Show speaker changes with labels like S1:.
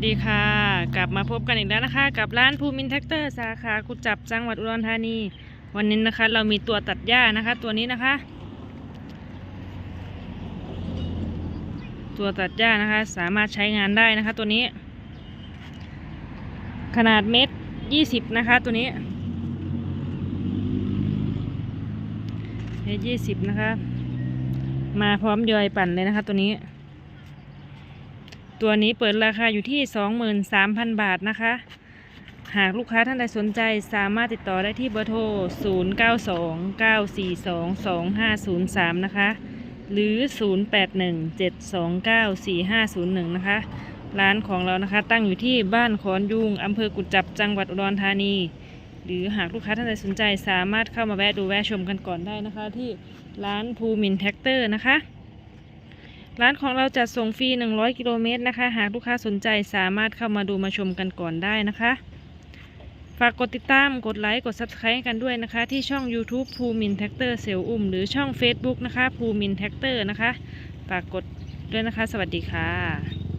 S1: ดีค่ะ กลับมาพบกันอีกแล้วนะคะ กับร้านภูมินแท็กเตอร์สาขากุจจับจังหวัดอุดรธานี วันนี้นะคะ เรามีตัวตัดหญ้านะคะ ตัวนี้นะคะ ตัวตัดหญ้านะคะ สามารถใช้งานได้นะคะ ตัวนี้ ขนาดเม็ดยี่สิบนะคะ ตัวนี้เม็ดยี่สิบนะคะ มาพร้อมยอยปั่นเลยนะคะ ตัวนี้ ตัวนี้เปิดราคาอยู่ที่ 23,000 บาทนะคะ หากลูกค้าท่านใดสนใจสามารถติดต่อได้ที่เบอร์โทร 0929422503 นะคะ หรือ 0817294501 นะคะ ร้านของเรานะคะตั้งอยู่ที่บ้านขอนยุงอำเภอกุจจับจังหวัดอุดรธานี หรือหากลูกค้าท่านใดสนใจสามารถเข้ามาแวะดูแวะชมกันก่อนได้นะคะ ที่ร้านภูมินแท็กเตอร์นะคะ ร้านของเราจัดส่งฟรี 100 กิโลเมตรนะคะ หากลูกค้าสนใจสามารถเข้ามาดูมาชมกันก่อนได้นะคะ ฝากกดติดตาม กดไลค์ กด Subscribe กันด้วยนะคะ ที่ช่อง YouTube ภูมินแท็กเตอร์เซลอุ่มหรือช่อง Facebook นะคะภูมินแท็กเตอร์นะคะ ฝากกดด้วยนะคะ สวัสดีค่ะ